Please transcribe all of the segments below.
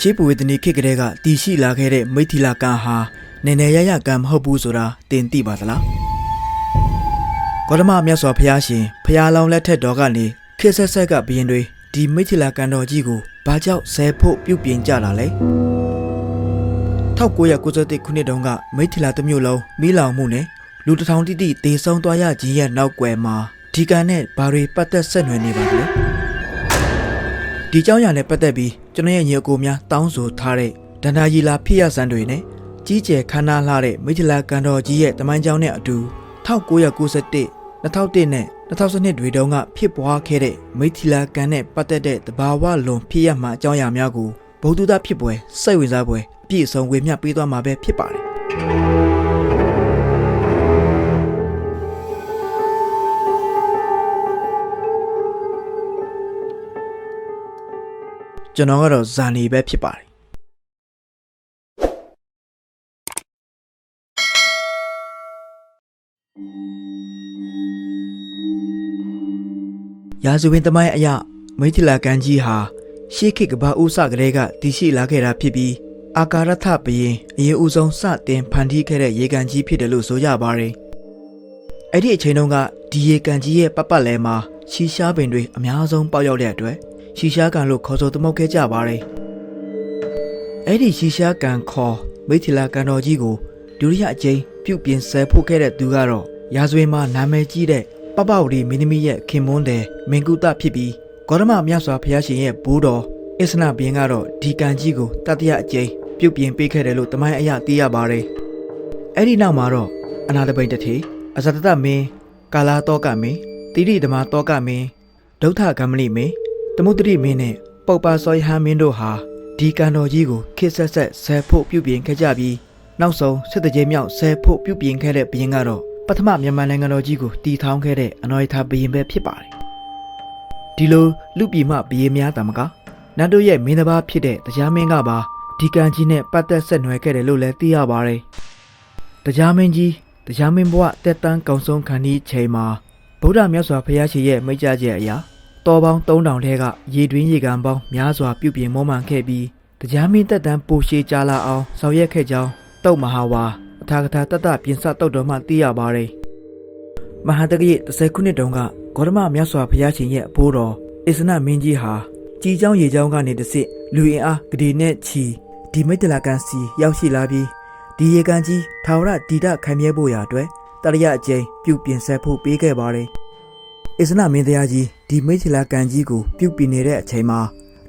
ရှေးပဝေဒနီခေတ်ကလေးကတည်ရှိလာခဲ့တဲ့မိထီလာကံဟာနေနေရရကံမဟုတ်ဘူးဆိုတာတင်သိပါသလားကောဓမမြတ်စွာဘုရားရှင်ဘုရားလောင်းလက်ထက်တော်ကနေခေတ်ဆက်ဆက်ကဘုရင်တွေဒီမိထီလာကံတော်ကြီးကိုဘာကြောင့်ဆဲဖို့ပြုပြင်ကြတာလဲ1991ခုနှစ်တုန်းကမိထီလာတစ်မျိုးလုံးမီးလောင်မှုနဲ့လူတစ်ထောင်တိတိတေဆုံးသွားရခြင်းရဲ့နောက်ွယ်မှာဒီကံနဲ့ဘာတွေပတ်သက်ဆက်နွယ်နေပါလဲ ဒီเจ้าရနဲ့ပတ်သက်ပြီး ကျွန်တော်ရဲ့ညီအကိုများတောင်းဆိုထားတဲ့ဒန္တာရီလာဖြစ်ရစံတွေနဲ့ကြီးကျယ်ခမ်းနားလှတဲ့မိထလာကန်တော်ကြီးရဲ့တမိုင်းကြောင်းနဲ့အတူ1991 2001နဲ့2012တွေတုန်းကဖြစ်ပွားခဲ့တဲ့မိထလာကန်နဲ့ပတ်သက်တဲ့တဘာဝလွန်ဖြစ်ရမှအကြောင်းအရာများကိုဗုဒ္ဓတာဖြစ်ပွဲစိတ်ဝင်စားပွဲအပြည့်အစုံဝေမျှပေးသွားမှာပဲဖြစ်ပါတယ် ကျွန်တော်ကတော့ဇာနေပဲဖြစ်ပါတယ်ရာဇဝင်သမိုင်းအရမိထလာကန်ကြီးဟာရှေးခေတ်ကဘာဥစကလေးကတည်ရှိလာခဲ့တာဖြစ်ပြီးအာကာရထဘရင်အရင်ဦးဆုံးစတင်ဖန်တီးခဲ့တဲ့ရေကန်ကြီးဖြစ်တယ်လို့ဆိုကြပါတယ်။အဲ့ဒီအချိန်တုန်းကဒီရေကန်ကြီးရဲ့ပတ်ပတ်လည်မှာရှီရှားပင်တွေအများဆုံးပေါက်ရောက်တဲ့အတွက် ရှီရှားကန်လို့ခေါ်ဆိုသမုတ်ခဲ့ကြပါတယ်။အဲ့ဒီရှီရှားကန်ခေါ်မိထလာကန်တော်ကြီးကိုဒုတိယအကြိမ်ပြုတ်ပြင်ဆဲဖို့ခဲ့တဲ့သူကတော့ရာဇဝင်မှာနာမည်ကြီးတဲ့ပပဝတီမင်းသမီးရဲ့ခင်မွန်းတဲ့မင်ကုတဖြစ်ပြီးဂေါတမမြတ်စွာဘုရားရှင်ရဲ့ဘိုးတော်အစ္စနဘင်းကတော့ဒီကန်ကြီးကိုတတိယအကြိမ်ပြုတ်ပြင်ပေးခဲ့တယ်လို့တမိုင်းအရသိရပါတယ်။အဲ့ဒီနောက်မှာတော့အနာတပိန်တထေအဇတတမင်းကာလာတောကမင်းတိရိဓမ္မတောကမင်းဒုဋ္ဌကမလိမင်း တမုဒ္ဒရိမင်းနဲ့ပုပ္ပါစောယဟန်မင်းတို့ဟာဒီကန်တော်ကြီးကိုခစ်ဆက်ဆက်ဆဲဖို့ပြုတ်ပြင်ခဲ့ကြပြီးနောက်ဆုံးစစ်တကြိမ်မြောက်ဆဲဖို့ပြုတ်ပြင်ခဲ့တဲ့ဘုရင်ကတော့ပထမမြန်မာနိုင်ငံတော်ကြီးကိုတီထောင်ခဲ့တဲ့အနော်ရထာဘုရင်ပဲဖြစ်ပါတယ်ဒီလိုလူပြည်မှဘုရင်များတမကနတ်တို့ရဲ့မင်းတစ်ပါးဖြစ်တဲ့တရားမင်းကပါဒီကန်ကြီးနဲ့ပတ်သက်ဆက်နွယ်ခဲ့တယ်လို့လည်းသိရပါတယ်တရားမင်းကြီးတရားမင်းဘဝတက်တန်းကောင်းဆုံးခန်းဒီချိန်မှာဗုဒ္ဓမြတ်စွာဘုရားရှင်ရဲ့မိန့်ကြားချက်အရာ တော်ပေါင်း3000ထဲကရေတွင်းရေကန်ပေါင်းများစွာပြုပြင်မွမ်းမံခဲ့ပြီးတရားမင်းတက်တန်းပိုရှည်ကြလာအောင်ဆောင်ရွက်ခဲ့ကြောင်းတုတ်မဟာဝါအထာကထာတတပြင်စတုတ်တော်မှသိရပါတယ်။မဟာတက္ကရာ30ခုနှစ်တုန်းကဂေါတမမြတ်စွာဘုရားရှင်ရဲ့အဖိုးတော်အစ္စနမင်းကြီးဟာကြည်ကြောင်းရေကြောင်းကနေတဆင့်လူအင်အားဂဒီနဲ့ချီဒီမိတ္တလာကန်စီရောက်ရှိလာပြီးဒီရေကန်ကြီးထာဝရတည်တခံမြဲဖို့ရာအတွက်တရရအကျိန်ပြုပြင်ဆက်ဖို့ပေးခဲ့ပါတယ်။အစ္စနမင်းတရားကြီး ဒီမိတ္တလာကန်ကြီးကိုပြုပြင်နေတဲ့အချိန်မှာ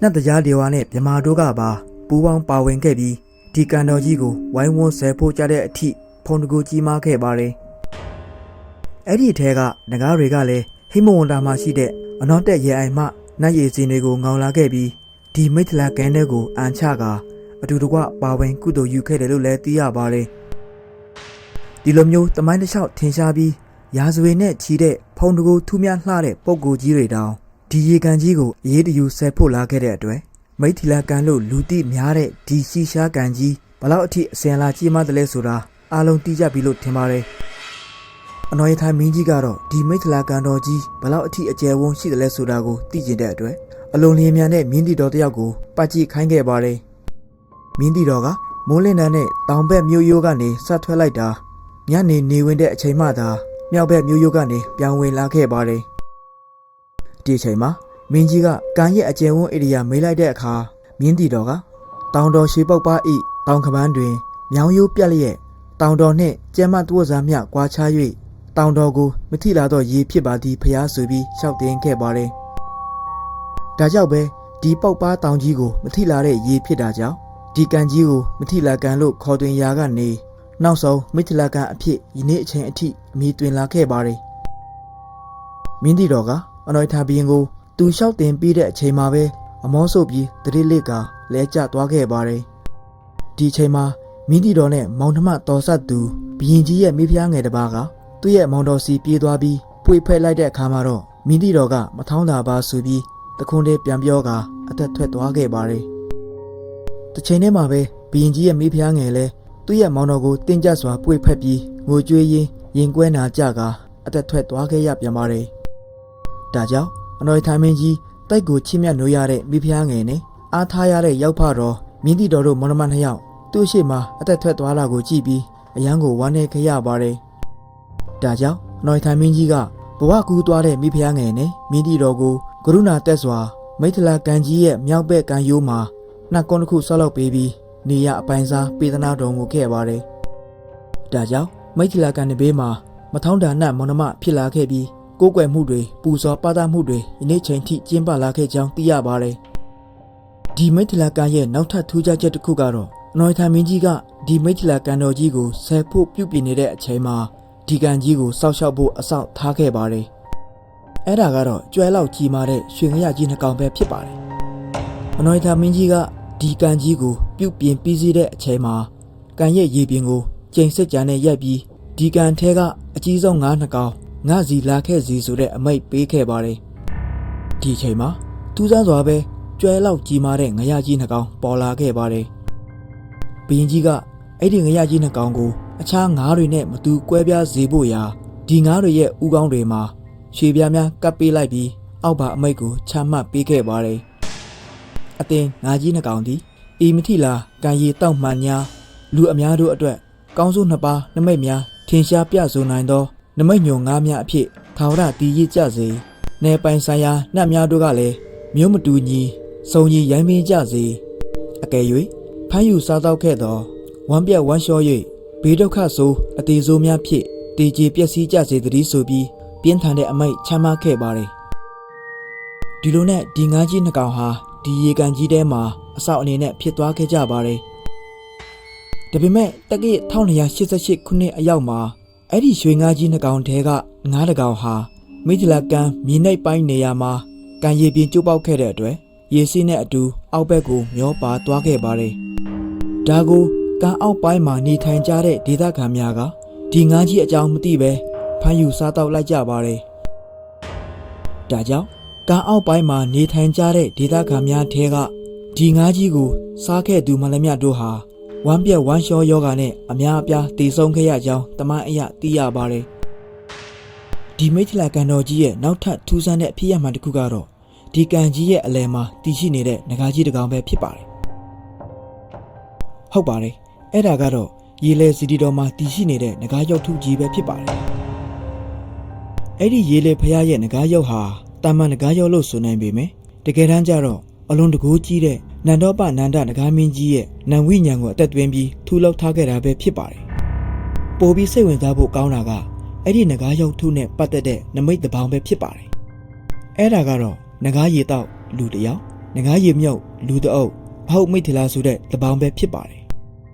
နတ်တရားဒေဝနဲ့မြမာတို့ကပါပူးပေါင်းပါဝင်ခဲ့ပြီးဒီကန်တော်ကြီးကိုဝိုင်းဝန်းဆဲဖို့ကြတဲ့အထိဖုန်တကူကြီးမားခဲ့ပါတယ်။အဲ့ဒီထဲကငကားတွေကလည်းဟိမဝန္တာမှာရှိတဲ့အနောတက်ရဲအိမ်မှနတ်ရည်စင်တွေကိုငောင်လာခဲ့ပြီးဒီမိထလာကန်တဲ့ကိုအန်ချကအတူတကွပါဝင်ကုသိုလ်ယူခဲ့တယ်လို့လည်းသိရပါတယ်။ဒီလိုမျိုးတမိုင်းတစ်လျှောက်ထင်ရှားပြီး ရာဇဝေနဲ့ချီတဲ့ဖုန်တကူထူးမြတ်လှတဲ့ပုံကိုကြီးတွေတောင်ဒီရေကန်ကြီးကိုအေးတယူဆဲဖို့လာခဲ့တဲ့အတွက်မိထီလာကန်လို့လူတိများတဲ့ဒီရှိရှားကန်ကြီးဘလောက်အထိအစင်လာကြီးမားတယ်လဲဆိုတာအားလုံးသိကြပြီလို့ထင်ပါတယ်။အနော်ရထိုင်မင်းကြီးကတော့ဒီမိထီလာကန်တော်ကြီးဘလောက်အထိအကျယ်ဝန်းရှိတယ်လဲဆိုတာကိုသိကျင်တဲ့အတွက်အလုံးလျင်မြန်တဲ့မြင်းတီတော်တယောက်ကိုပတ်ကြည့်ခိုင်းခဲ့ပါတယ်။မြင်းတီတော်ကမိုးလင်းတန်းနဲ့တောင်ဘက်မြို့ရိုးကနေဆက်ထွက်လိုက်တာညနေနေဝင်တဲ့အချိန်မှသာ မြောက်ဘက်မြို့ရိုးကနေပြောင်းဝင်လာခဲ့ပါတယ်။ဒီအချိန်မှာမင်းကြီးကကန်ရဲ့အကျယ်ဝန်းဧရိယာမေးလိုက်တဲ့အခါမြင်းတီတော်ကတောင်တော်ရှိပုတ်ပါဤတောင်ကပန်းတွင်မြောင်ရိုးပြက်လျက်တောင်တော်နှင့်ကျဲမတွဝစားမြကွာခြား၍တောင်တော်ကိုမထိလာတော့ရေဖြစ်ပါသည်ဖျားဆိုပြီးလျှောက်တင်ခဲ့ပါတယ်။ဒါကြောင့်ပဲဒီပုတ်ပါတောင်ကြီးကိုမထိလာတဲ့ရေဖြစ်တာကြောင့်ဒီကန်ကြီးကိုမထိလာကန်လို့ခေါ်တွင်ရာကနေ နောက်ဆုံးမိထလာကန်အဖြစ်ယနေ့အချိန်အထိအမည်တွင်လာခဲ့ပါတယ်။မင်းတီတော်ကအနော်ထာဘီရင်ကိုသူလျှောက်တင်ပြီးတဲ့အချိန်မှာပဲအမောဆုပ်ပြီးတတိလစ်ကလဲကျသွားခဲ့ပါတယ်။ဒီအချိန်မှာမင်းတီတော်နဲ့မောင်နှမတော်ဆက်သူဘရင်ကြီးရဲ့မိဖုရားငယ်တစ်ပါးကသူ့ရဲ့မောင်တော်စီပြေးသွားပြီးပွေဖက်လိုက်တဲ့အခါမှာတော့မင်းတီတော်ကမထောင်းတာပါဆိုပြီးတခွန်းလေးပြန်ပြောကအသက်ထွက်သွားခဲ့ပါတယ်။တစ်ချိန်တည်းမှာပဲဘရင်ကြီးရဲ့မိဖုရားငယ်လဲ သူ့ရဲ့မောင်တော်ကိုတင်းကျပ်စွာပွေဖက်ပြီးငိုကြွေးရင်းရင်ကွဲနာကြကအသက်ထွက်သွားခဲ့ရပြန်ပါတယ်။ဒါကြောင့်အနော်ထိုင်မင်းကြီးတိုက်ကိုချစ်မြတ်နိုးရတဲ့မိဖုရားငယ်နဲ့အားထားရတဲ့ရောက်ဖတော်မြင်းတီတော်တို့မောင်နှမနှစ်ယောက်သူ့ရှိမှအသက်ထွက်သွားတာကိုကြည့်ပြီးအယံကိုဝမ်းနေခရပါတယ်။ဒါကြောင့်နော်ထိုင်မင်းကြီးကဘဝကူးသွားတဲ့မိဖုရားငယ်နဲ့မြင်းတီတော်ကိုကရုဏာတက်စွာမိထလာကန်ကြီးရဲ့မြောက်ဘက်ကံရိုးမှာနှက်ကွန်းတစ်ခုဆောက်လုပ်ပေးပြီး နေရအပိုင်းစားပေးသနာတော်မူခဲ့ပါတယ်။ဒါကြောင့်မိထလာကန်တဲ့ဘေးမှာမထောင်းတာနတ်မောင်နှမဖြစ်လာခဲ့ပြီးကိုးကွယ်မှုတွေပူဇော်ပါသမှုတွေယနေ့ချိန်ထိကျင်းပလာခဲ့ကြောင်းသိရပါတယ်။ဒီမိထလာကန်ရဲ့နောက်ထပ်ထူးခြားချက်တစ်ခုကတော့အနော်ထိုင်မင်းကြီးကဒီမိထလာကန်တော်ကြီးကိုဆယ်ဖို့ပြုပြင်နေတဲ့အချိန်မှာဒီကန်ကြီးကိုစောက်ရှောက်ဖို့အဆောက်ထားခဲ့ပါတယ်။အဲ့ဒါကတော့ကျွဲလောက်ကြီးမာတဲ့ရွှေငရကြီးနှစ်ကောင်ပဲဖြစ်ပါတယ်။အနော်ထိုင်မင်းကြီးကဒီကန်ကြီးကို ပြုပြင်ပြီးစီးတဲ့အချိန်မှာကန်ရဲ့ရေပြင်ကိုကျိန်စစ်ကြံနဲ့ရိုက်ပြီးဒီကန်ထဲကအကြီးဆုံးငါးနှစ်ကောင်ငါစီလာခဲ့စီဆိုတဲ့အမိတ်ပေးခဲ့ပါတယ်။ဒီအချိန်မှာထူးဆန်းစွာပဲကျွဲလောက်ကြီးမာတဲ့ငရကြီးနှစ်ကောင်ပေါ်လာခဲ့ပါတယ်။ဘရင်ကြီးကအဲ့ဒီငရကြီးနှစ်ကောင်ကိုအခြားငါးတွေနဲ့မတူကွဲပြားစေဖို့ရာဒီငါးတွေရဲ့ဥကောင်းတွေမှာရွှေပြားများကပ်ပေးလိုက်ပြီးအောက်ပါအမိတ်ကိုချမှတ်ပေးခဲ့ပါတယ်။အတင်ငါးကြီးနှစ်ကောင်သည် အီမတိလာကန်ရီတောက်မှန်ညာလူအများတို့အတွက်ကောင်းစုနှစ်ပါးနမိတ်များထင်ရှားပြဆိုနိုင်သော နမိတ်ညုံငါးများအဖြစ်ထာဝရတည်ရည်ကြစေ။နေပိုင်ဆိုင်ရာနှက်များတို့ကလည်းမျိုးမတူညီစုံညီရိုင်းပင်းကြစေ။အကယ်၍ဖမ်းယူစားတော့ခဲ့သောဝမ်းပြက်ဝမ်းလျှော၍ဘေးဒုက္ခဆိုးအသေးဆိုးများဖြင့်တည်ကြည်ပျက်စီးကြစေတည်းဆိုပြီးပြင်းထန်တဲ့အမိတ်ချမှတ်ခဲ့ပါတယ်။ဒီလိုနဲ့ဒီငါးကြီးနှစ်ကောင်ဟာ ဒီရေကန်ကြီးထဲမှာအဆောက်အနေနဲ့ဖြစ်သွားခဲ့ကြပါတယ်။ဒါပေမဲ့တက္ကရာ1288ခုနှစ်အရောက်မှာအဲ့ဒီရွှေငါးကြီးနှစ်ကောင်ထဲကငါးတကောင်ဟာမိထလာကန်မြေနှိပ်ပိုင်းနေရာမှာကန်ရည်ပြင်ကျုပ်ပေါက်ခဲ့တဲ့အတွက်ရေစီးနဲ့အတူအောက်ဘက်ကိုမျောပါသွားခဲ့ပါတယ်။ဒါကိုကန်အောက်ပိုင်းမှာနေထိုင်ကြတဲ့ဒေသခံများကဒီငါးကြီးအကြောင်းမသိပဲဖမ်းယူစားတော့လိုက်ကြပါတယ်။ဒါကြောင့် ကန်အောက်ပိုင်းမှာနေထိုင်ကြတဲ့ဒေသခံများထဲကဒီငါးကြီးကိုစားခဲ့သူမလမြတ်တို့ဟာဝမ်းပြက်ဝမ်းလျှောယောဂါနဲ့အများအပြားတည်ဆုံးခဲ့ရကြောင်းတမန်အရသိရပါတယ်။ဒီမိထလာကန်တော်ကြီးရဲ့နောက်ထပ်ထူးဆန်းတဲ့အဖြစ်အမှန်တစ်ခုကတော့ဒီကန်ကြီးရဲ့အလယ်မှာတည်ရှိနေတဲ့ငကားကြီးတစ်ကောင်ပဲဖြစ်ပါတယ်။ဟုတ်ပါတယ်။အဲ့ဒါကတော့ရေလေစီတီတော်မှာတည်ရှိနေတဲ့ငကားရုပ်ထုကြီးပဲဖြစ်ပါတယ်။အဲ့ဒီရေလေဖရားရဲ့ငကားရုပ်ဟာ တာမန်ငကားရုပ်လို့ဆိုနိုင်ပေမယ့်တကယ်တမ်းကျတော့အလွန်တကူကြီးတဲ့နန္ဒောပနန္ဒငကားမင်းကြီးရဲ့နံဝိညာဉ်ကိုအသက်သွင်းပြီးထူလောက်ထားခဲ့တာပဲဖြစ်ပါတယ်။ပိုပြီးစိတ်ဝင်စားဖို့ကောင်းတာကအဲ့ဒီငကားရုပ်ထုနဲ့ပတ်သက်တဲ့နမိတ်တပေါင်းပဲဖြစ်ပါတယ်။အဲ့ဒါကတော့ငကားရီတောက်လူတစ်ယောက်ငကားရီမြုပ်လူတအုပ်အဟုတ်မိတ်ထလာဆိုတဲ့တပေါင်းပဲဖြစ်ပါတယ်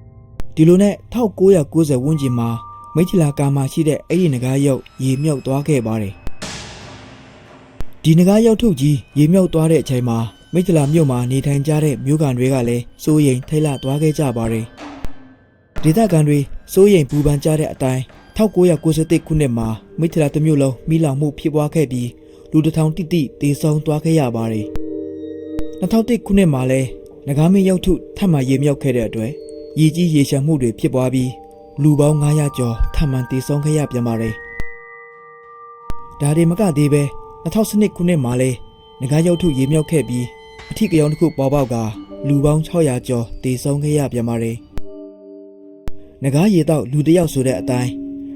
။ဒီလိုနဲ့1990ဝန်းကျင်မှာမိတ်ထလာကာမှာရှိတဲ့အဲ့ဒီငကားရုပ်ရေမြုပ်သွားခဲ့ပါတယ်။ ဒီငကားရုပ်ထုကြီးရေမြုပ်သွားတဲ့အချိန်မှာမိတ်ထလာမြို့မှာနေထိုင်ကြတဲ့မြို့ကန်တွေကလည်းစိုးရိမ်ထိတ်လန့်သွားခဲ့ကြပါတယ်။ဒေသခံတွေစိုးရိမ်ပူပန်ကြတဲ့အတိုင်း1991ခုနှစ်မှာမိတ်ထလာတစ်မြို့လုံးမိလောင်မှုဖြစ်ပွားခဲ့ပြီးလူတစ်ထောင်တိတိတေဆုံးသွားခဲ့ရပါတယ်။2001ခုနှစ်မှာလဲငကားမင်းရုပ်ထုထပ်မံရေမြောက်ခဲ့တဲ့အတွက်ရေကြီးရေရှမ်းမှုတွေဖြစ်ပွားပြီးလူပေါင်း900ကျော်ထပ်မံတေဆုံးခဲ့ရပြန်ပါတယ်။ဒါတွေမကသေးပဲ 2012ခုနှစ်မှာလဲငကားရုပ်ထုရေမြောက်ခဲ့ပြီးအထီးကယောင်တစ်ခုပေါ်ပေါက်ကလူပေါင်း600ကျော်တေဆုံးခဲ့ရပြန်ပါတယ်။ငကားရေတော့လူတစ်ယောက်ဆိုတဲ့အတိုင်း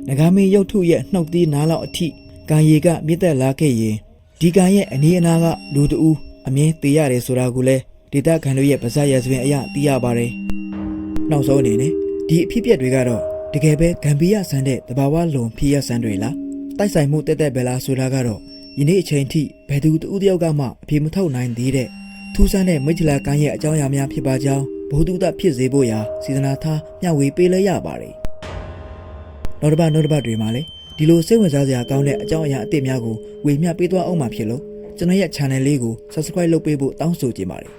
ငကားမင်းရုပ်ထုရဲ့နှုတ်သီးနားလောက်အထိကံရီကမြင့်တက်လာခဲ့ရင်ဒီကံရဲ့အနီးအနားကလူတဦးအမြင်သေးရတယ်ဆိုတာကိုလည်းဒေတာခံတို့ရဲ့ဗဇက်ရစပင်အရသိရပါတယ်။နောက်ဆုံးအနေနဲ့ဒီအဖြစ်အပျက်တွေကတော့တကယ်ပဲဂမ်ဘီယာဆန်တဲ့တဘာဝလုံဖြစ်ရဆန်တွေလားတိုက်ဆိုင်မှုတက်တက်ပဲလားဆိုတာကတော့ ယနေ့အချိန်ထိဘယ်သူတူတယောက်ကမှအပြေမထုတ်နိုင်သေးတဲ့ထူးဆန်းတဲ့မိထလာကံရဲ့အကြောင်းအရာများဖြစ်ပါကြောင်းဘုသူတဖြစ်စေဖို့ရာစီစဉ်နာထားမျှဝေပေးလဲရပါတယ်။နောက်တစ်ပတ်နောက်တစ်ပတ်တွေမှာလည်းဒီလိုစိတ်ဝင်စားစရာကောင်းတဲ့အကြောင်းအရာအသစ်များကိုဝေမျှပေးသွားအောင်မှာဖြစ်လို့ကျွန်တော်ရဲ့ channel လေးကို subscribe လုပ်ပေးဖို့တောင်းဆိုချင်ပါတယ်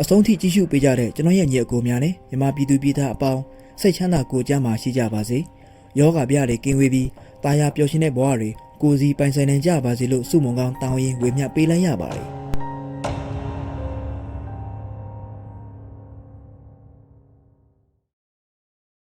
အဆုံးထိကြည့်ရှုပေးကြတဲ့ကျွန်တော်ရဲ့ညီအကိုများနဲ့မြန်မာပြည်သူပြည်သားအပေါင်းစိတ်ချမ်းသာကိုယ်ကျန်းမာရှိကြပါစေ ယောဂဗျာတွေကင်းဝေးပြီးတာယာပျော်ရွှင်တဲ့ဘဝတွေကိုယ်စီပိုင်ဆိုင်နိုင်ကြပါစေလို့ဆုမွန်ကောင်းတောင်းရင်ဝေမျှပေးလိုက်ရပါတယ်